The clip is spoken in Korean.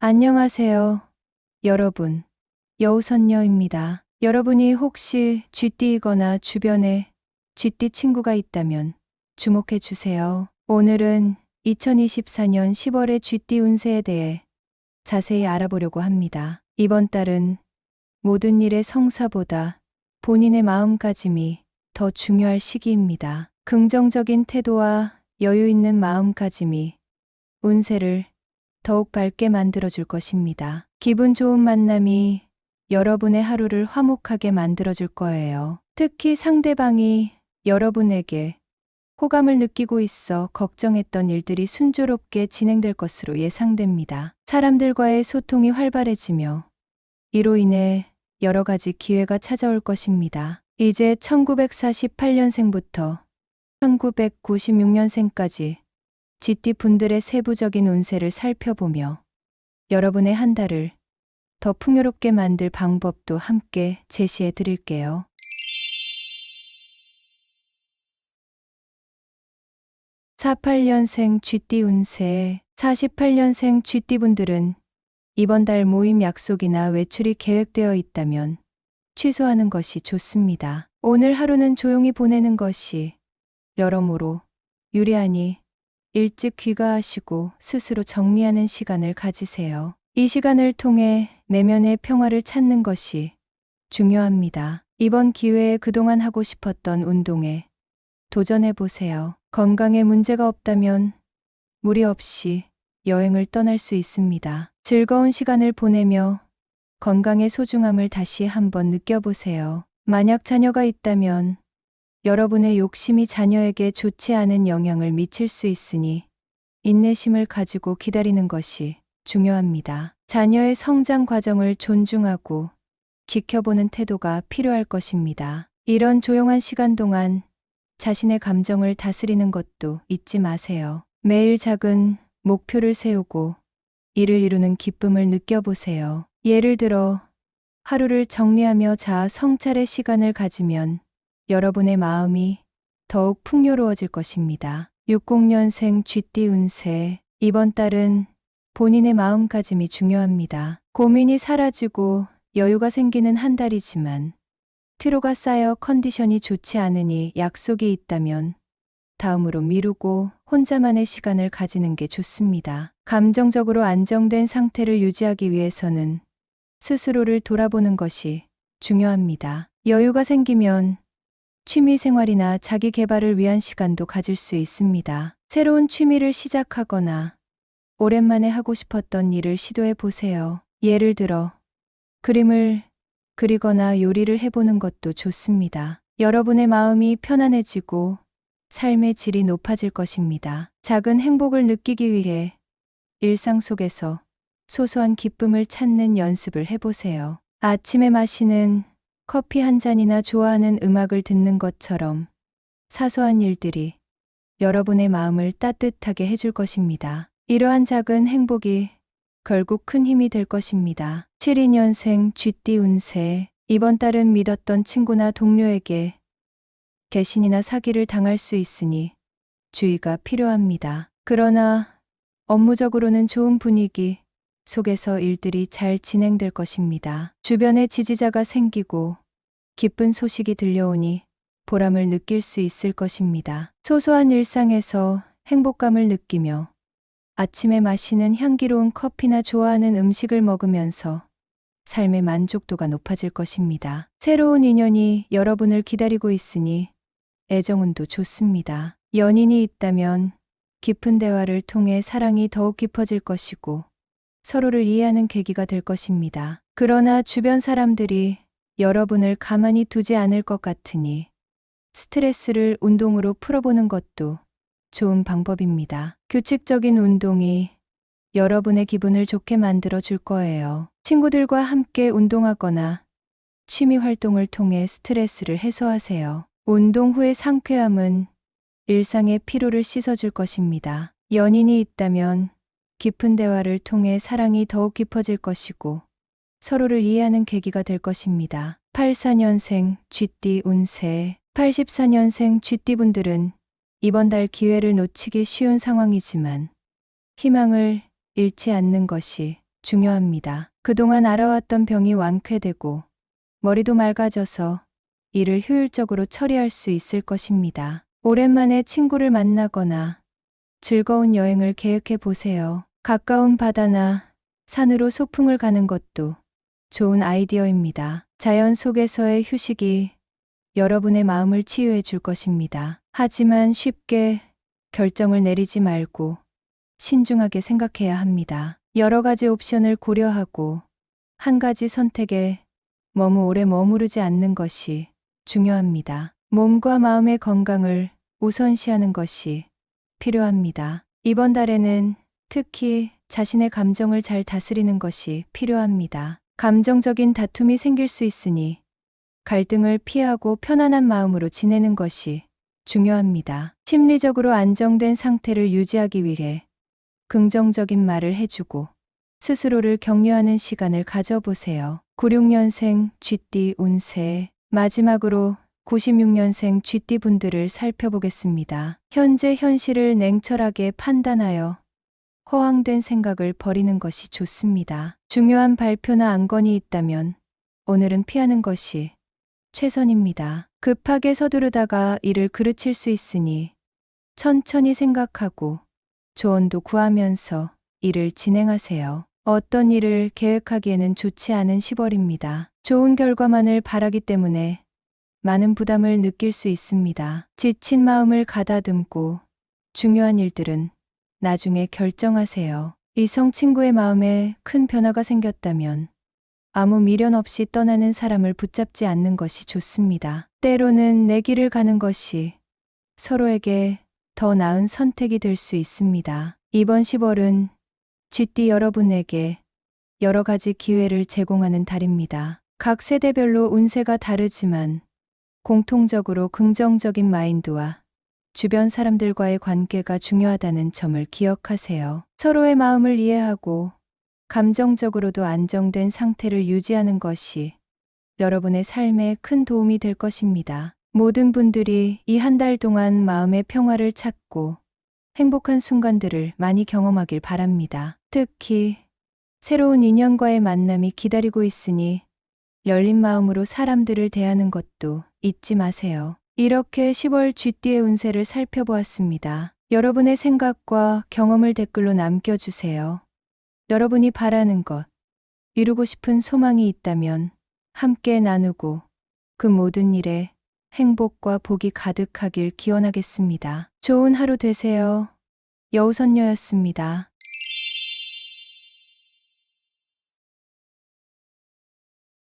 안녕하세요. 여러분. 여우선녀입니다. 여러분이 혹시 쥐띠이거나 주변에 쥐띠 친구가 있다면 주목해 주세요. 오늘은 2024년 10월의 쥐띠 운세에 대해 자세히 알아보려고 합니다. 이번 달은 모든 일의 성사보다 본인의 마음가짐이 더 중요할 시기입니다. 긍정적인 태도와 여유 있는 마음가짐이 운세를 더욱 밝게 만들어줄 것입니다. 기분 좋은 만남이 여러분의 하루를 화목하게 만들어줄 거예요. 특히 상대방이 여러분에게 호감을 느끼고 있어 걱정했던 일들이 순조롭게 진행될 것으로 예상됩니다. 사람들과의 소통이 활발해지며 이로 인해 여러 가지 기회가 찾아올 것입니다. 이제 1948년생부터 1996년생까지 GT 분들의 세부적인 운세를 살펴보며 여러분의 한 달을 더 풍요롭게 만들 방법도 함께 제시해 드릴게요. 48년생 쥐띠 운세 48년생 쥐띠 분들은 이번 달 모임 약속이나 외출이 계획되어 있다면 취소하는 것이 좋습니다. 오늘 하루는 조용히 보내는 것이 여러모로 유리하니 일찍 귀가하시고 스스로 정리하는 시간을 가지세요. 이 시간을 통해 내면의 평화를 찾는 것이 중요합니다. 이번 기회에 그동안 하고 싶었던 운동에 도전해 보세요. 건강에 문제가 없다면 무리 없이 여행을 떠날 수 있습니다. 즐거운 시간을 보내며 건강의 소중함을 다시 한번 느껴보세요. 만약 자녀가 있다면 여러분의 욕심이 자녀에게 좋지 않은 영향을 미칠 수 있으니 인내심을 가지고 기다리는 것이 중요합니다. 자녀의 성장 과정을 존중하고 지켜보는 태도가 필요할 것입니다. 이런 조용한 시간 동안 자신의 감정을 다스리는 것도 잊지 마세요. 매일 작은 목표를 세우고 이를 이루는 기쁨을 느껴보세요. 예를 들어 하루를 정리하며 자아 성찰의 시간을 가지면 여러분의 마음이 더욱 풍요로워질 것입니다. 60년생 쥐띠 운세 이번 달은 본인의 마음가짐이 중요합니다. 고민이 사라지고 여유가 생기는 한 달이지만 피로가 쌓여 컨디션이 좋지 않으니 약속이 있다면 다음으로 미루고 혼자만의 시간을 가지는 게 좋습니다. 감정적으로 안정된 상태를 유지하기 위해서는 스스로를 돌아보는 것이 중요합니다. 여유가 생기면 취미 생활이나 자기 개발을 위한 시간도 가질 수 있습니다. 새로운 취미를 시작하거나 오랜만에 하고 싶었던 일을 시도해 보세요. 예를 들어 그림을 그리거나 요리를 해보는 것도 좋습니다. 여러분의 마음이 편안해지고 삶의 질이 높아질 것입니다. 작은 행복을 느끼기 위해 일상 속에서 소소한 기쁨을 찾는 연습을 해보세요. 아침에 마시는 커피 한 잔이나 좋아하는 음악을 듣는 것처럼 사소한 일들이 여러분의 마음을 따뜻하게 해줄 것입니다. 이러한 작은 행복이 결국 큰 힘이 될 것입니다. 72년생 쥐띠 운세 이번 달은 믿었던 친구나 동료에게 개신이나 사기를 당할 수 있으니 주의가 필요합니다. 그러나 업무적으로는 좋은 분위기 속에서 일들이 잘 진행될 것입니다. 주변에 지지자가 생기고 기쁜 소식이 들려오니 보람을 느낄 수 있을 것입니다. 소소한 일상에서 행복감을 느끼며 아침에 마시는 향기로운 커피나 좋아하는 음식을 먹으면서 삶의 만족도가 높아질 것입니다. 새로운 인연이 여러분을 기다리고 있으니 애정운도 좋습니다. 연인이 있다면 깊은 대화를 통해 사랑이 더욱 깊어질 것이고 서로를 이해하는 계기가 될 것입니다. 그러나 주변 사람들이 여러분을 가만히 두지 않을 것 같으니 스트레스를 운동으로 풀어보는 것도 좋은 방법입니다. 규칙적인 운동이 여러분의 기분을 좋게 만들어 줄 거예요. 친구들과 함께 운동하거나 취미 활동을 통해 스트레스를 해소하세요. 운동 후의 상쾌함은 일상의 피로를 씻어줄 것입니다. 연인이 있다면 깊은 대화를 통해 사랑이 더욱 깊어질 것이고 서로를 이해하는 계기가 될 것입니다. 84년생 쥐띠 운세 84년생 쥐띠 분들은 이번 달 기회를 놓치기 쉬운 상황이지만 희망을 잃지 않는 것이 중요합니다. 그동안 알아왔던 병이 완쾌되고 머리도 맑아져서 일을 효율적으로 처리할 수 있을 것입니다. 오랜만에 친구를 만나거나 즐거운 여행을 계획해 보세요. 가까운 바다나 산으로 소풍을 가는 것도 좋은 아이디어입니다. 자연 속에서의 휴식이 여러분의 마음을 치유해 줄 것입니다. 하지만 쉽게 결정을 내리지 말고 신중하게 생각해야 합니다. 여러 가지 옵션을 고려하고 한 가지 선택에 너무 오래 머무르지 않는 것이 중요합니다. 몸과 마음의 건강을 우선시하는 것이 필요합니다. 이번 달에는 특히 자신의 감정을 잘 다스리는 것이 필요합니다. 감정적인 다툼이 생길 수 있으니 갈등을 피하고 편안한 마음으로 지내는 것이 중요합니다. 심리적으로 안정된 상태를 유지하기 위해 긍정적인 말을 해주고 스스로를 격려하는 시간을 가져보세요. 96년생 쥐띠 운세 마지막으로 96년생 쥐띠 분들을 살펴보겠습니다. 현재 현실을 냉철하게 판단하여 허황된 생각을 버리는 것이 좋습니다. 중요한 발표나 안건이 있다면 오늘은 피하는 것이 최선입니다. 급하게 서두르다가 일을 그르칠 수 있으니 천천히 생각하고 조언도 구하면서 일을 진행하세요. 어떤 일을 계획하기에는 좋지 않은 10월입니다. 좋은 결과만을 바라기 때문에 많은 부담을 느낄 수 있습니다. 지친 마음을 가다듬고 중요한 일들은 나중에 결정하세요. 이성 친구의 마음에 큰 변화가 생겼다면 아무 미련 없이 떠나는 사람을 붙잡지 않는 것이 좋습니다. 때로는 내 길을 가는 것이 서로에게 더 나은 선택이 될 수 있습니다. 이번 10월은 쥐띠 여러분에게 여러 가지 기회를 제공하는 달입니다. 각 세대별로 운세가 다르지만 공통적으로 긍정적인 마인드와 주변 사람들과의 관계가 중요하다는 점을 기억하세요. 서로의 마음을 이해하고 감정적으로도 안정된 상태를 유지하는 것이 여러분의 삶에 큰 도움이 될 것입니다. 모든 분들이 이 한 달 동안 마음의 평화를 찾고 행복한 순간들을 많이 경험하길 바랍니다. 특히 새로운 인연과의 만남이 기다리고 있으니 열린 마음으로 사람들을 대하는 것도 잊지 마세요. 이렇게 10월 쥐띠의 운세를 살펴보았습니다. 여러분의 생각과 경험을 댓글로 남겨주세요. 여러분이 바라는 것, 이루고 싶은 소망이 있다면 함께 나누고 그 모든 일에 행복과 복이 가득하길 기원하겠습니다. 좋은 하루 되세요. 여우선녀였습니다.